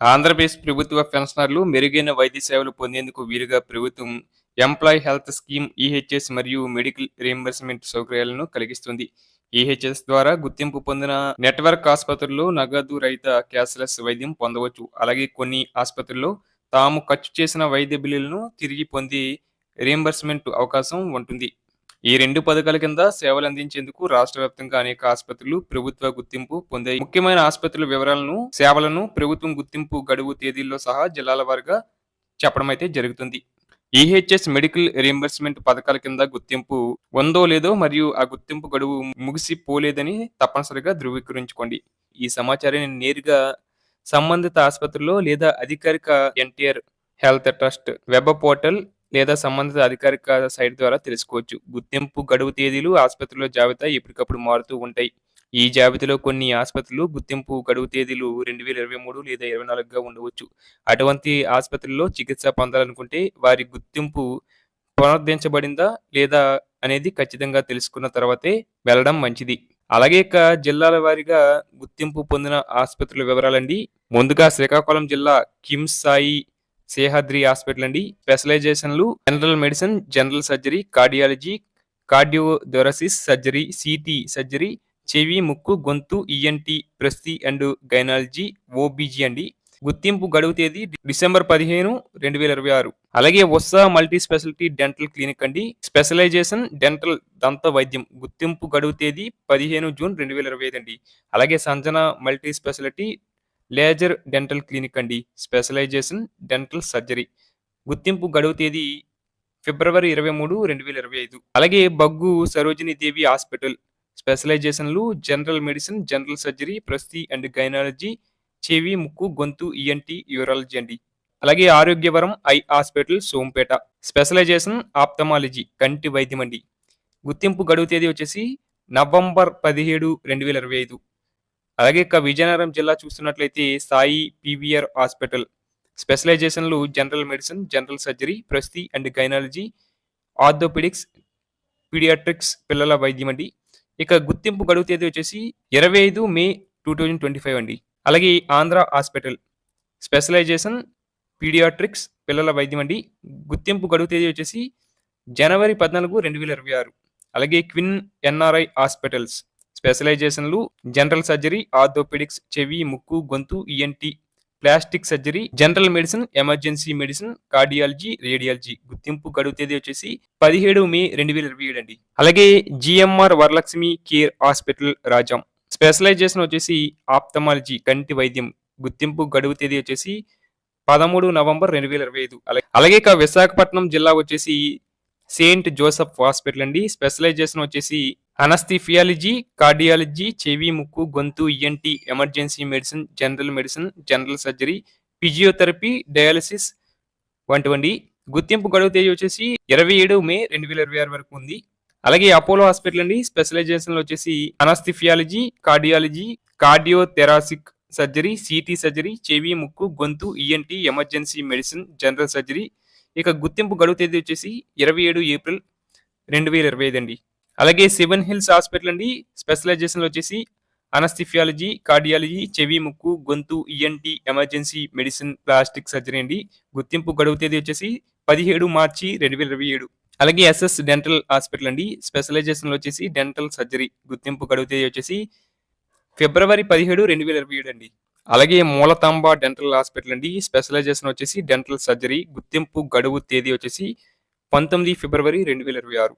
ఆంధ్రప్రదేశ్ ప్రభుత్వ పెన్షనర్లు మెరుగైన వైద్య సేవలు పొందేందుకు వీలుగా ప్రభుత్వం ఎంప్లాయ్ హెల్త్ స్కీమ్ ఈహెచ్ఎస్ మరియు మెడికల్ రియంబర్స్మెంట్ సౌకర్యాలను కలిగిస్తుంది. ఈహెచ్ఎస్ ద్వారా గుర్తింపు పొందిన నెట్వర్క్ ఆసుపత్రుల్లో నగదు రహిత క్యాష్లెస్ వైద్యం పొందవచ్చు. అలాగే కొన్ని ఆసుపత్రుల్లో తాము ఖర్చు చేసిన వైద్య బిల్లులను తిరిగి పొంది రియంబర్స్మెంట్ అవకాశం ఉంటుంది. ఈ రెండు పథకాల కింద సేవలు అందించేందుకు రాష్ట్ర వ్యాప్తంగా అనేక ఆసుపత్రులు ప్రభుత్వ గుర్తింపు పొందాయి. ముఖ్యమైన ఆసుపత్రుల వివరాలను సేవలను ప్రభుత్వం గుర్తింపు గడువు తేదీల్లో సహా జిల్లాల వారుగా చెప్పడం అయితే జరుగుతుంది. ఈహెచ్ఎస్ మెడికల్ రియంబర్స్మెంట్ పథకాల కింద గుర్తింపు ఉందో లేదో మరియు ఆ గుర్తింపు గడువు ముగిసిపోలేదని తప్పనిసరిగా ధృవీకరించుకోండి. ఈ సమాచారాన్ని నేరుగా సంబంధిత ఆసుపత్రిలో లేదా అధికారిక NTR health trust web portal లేదా సంబంధిత అధికారిక సైట్ ద్వారా తెలుసుకోవచ్చు. గుర్తింపు గడువు తేదీలు ఆసుపత్రిలో జాబితా ఎప్పటికప్పుడు మారుతూ ఉంటాయి. ఈ జాబితాలో కొన్ని ఆసుపత్రులు గుర్తింపు గడువు తేదీలు రెండు వేల ఇరవై మూడు లేదా ఇరవై నాలుగుగా ఉండవచ్చు. అటువంటి ఆసుపత్రుల్లో చికిత్స పొందాలనుకుంటే వారి గుర్తింపు పునరుద్ధరించబడిందా లేదా అనేది ఖచ్చితంగా తెలుసుకున్న తర్వాతే వెళ్ళడం మంచిది. అలాగే ఇక జిల్లాల వారీగా గుర్తింపు పొందిన ఆసుపత్రుల వివరాలండి. ముందుగా శ్రీకాకుళం జిల్లా కిమ్ సాయి సేహాద్రి హాస్పిటల్ అండి. స్పెషలైజేషన్లు general medicine general surgery cardiology cardiothoracic surgery CT surgery చెవి ముక్కు గొంతు ఈఎన్టి ప్రస్తి అండ్ గైనాలజీ ఓబీజీ అండి. గుర్తింపు గడువు తేదీ డిసెంబర్ పదిహేను రెండు వేల ఇరవై ఆరు. అలాగే Vassa multi speciality dental clinic అండి. స్పెషలైజేషన్ డెంటల్ దంత వైద్యం. గుర్తింపు గడువు తేదీ పదిహేను జూన్ రెండు వేల ఇరవై ఐదు అండి. అలాగే Sanjana multi speciality laser dental clinic అండి. Specialization dental surgery. గుర్తింపు గడువు తేదీ ఫిబ్రవరి ఇరవై మూడు రెండు వేల ఇరవై ఐదు. అలాగే బగ్గు సరోజిని దేవి హాస్పిటల్. స్పెషలైజేషన్లు జనరల్ మెడిసిన్ జనరల్ సర్జరీ ప్రస్తి అండ్ గైనాలజీ చెవి ముక్కు గొంతు ఈఎన్టీ యూరాలజీ అండి. అలాగే Arogyavaram eye hospital Sompeta. Specialization ophthalmology కంటి వైద్యం అండి. గుర్తింపు గడువు తేదీ వచ్చేసి నవంబర్ పదిహేడు రెండు వేల ఇరవై ఐదు. అలాగే ఇక విజయనగరం జిల్లా చూస్తున్నట్లయితే సాయి పీవీఆర్ హాస్పిటల్. స్పెషలైజేషన్లు జనరల్ మెడిసిన్ జనరల్ సర్జరీ ప్రస్తి అండ్ గైనాలజీ ఆర్థోపెడిక్స్ పీడియాట్రిక్స్ పిల్లల వైద్యం అండి. ఇక గుర్తింపు గడువు తేదీ వచ్చేసి ఇరవై ఐదు May two thousand twenty five అండి. అలాగే ఆంధ్ర హాస్పిటల్ స్పెషలైజేషన్ పీడియాట్రిక్స్ పిల్లల వైద్యం అండి. గుర్తింపు గడువు తేదీ వచ్చేసి జనవరి పద్నాలుగు రెండు వేల ఇరవై ఆరు. అలాగే క్విన్ ఎన్ఆర్ఐ హాస్పిటల్స్. స్పెషలైజేషన్లు జనరల్ సర్జరీ ఆర్థోపెడిక్స్ చెవి ముక్కు గొంతు ENT plastic surgery general medicine emergency medicine cardiology radiology. గుర్తింపు గడువు తేదీ వచ్చేసి పదిహేడు మే రెండు వేల ఇరవై ఏడు అండి. అలాగే GMR Varalakshmi Care Hospital Rajam. Specialisation వచ్చేసి ఆప్తమాలజీ కంటి వైద్యం. గుర్తింపు గడువు తేదీ వచ్చేసి పదమూడు నవంబర్ రెండు వేల ఇరవై ఐదు. అలాగే అలాగే ఇక విశాఖపట్నం జిల్లా వచ్చేసి సెయింట్ జోసఫ్ హాస్పిటల్ అండి. స్పెషలైజేషన్ వచ్చేసి అనస్థిఫియాలజీ కార్డియాలజీ చెవి ముక్కు గొంతు ENT emergency medicine general medicine general surgery physiotherapy dialysis వంటివండి. గుర్తింపు గడువు తేదీ వచ్చేసి ఇరవై ఏడు మే రెండు వేల ఇరవై ఆరు వరకు ఉంది. అలాగే అపోలో హాస్పిటల్ అండి. స్పెషలైజేషన్ వచ్చేసి anaesthesiology cardiology cardiothoracic surgery CT surgery చెవి ముక్కు గొంతు ENT emergency medicine general surgery ఇక గుర్తింపు గడువు తేదీ వచ్చేసి ఇరవై ఏడు ఏప్రిల్ రెండు వేల ఇరవై ఐదు అండి. అలాగే సెవెన్ హిల్స్ హాస్పిటల్ అండి. స్పెషలైజేషన్ వచ్చేసి అనస్థిఫియాలజీ కార్డియాలజీ చెవి ముక్కు గొంతు ENT emergency medicine plastic surgery అండి. గుర్తింపు గడువు తేదీ వచ్చేసి పదిహేడు మార్చి రెండు వేల ఇరవై ఏడు. అలాగే ఎస్ఎస్ డెంటల్ హాస్పిటల్ అండి. స్పెషలైజేషన్ వచ్చేసి డెంటల్ సర్జరీ గుర్తింపు గడువు తేదీ వచ్చేసి ఫిబ్రవరి పదిహేడు రెండు వేల ఇరవై ఏడు అండి. అలాగే మూలతాంబ డెంటల్ హాస్పిటల్ అండి. స్పెషలైజేషన్ వచ్చేసి డెంటల్ సర్జరీ గుర్తింపు గడువు తేదీ వచ్చేసి పంతొమ్మిది ఫిబ్రవరి రెండు వేల ఇరవై ఆరు.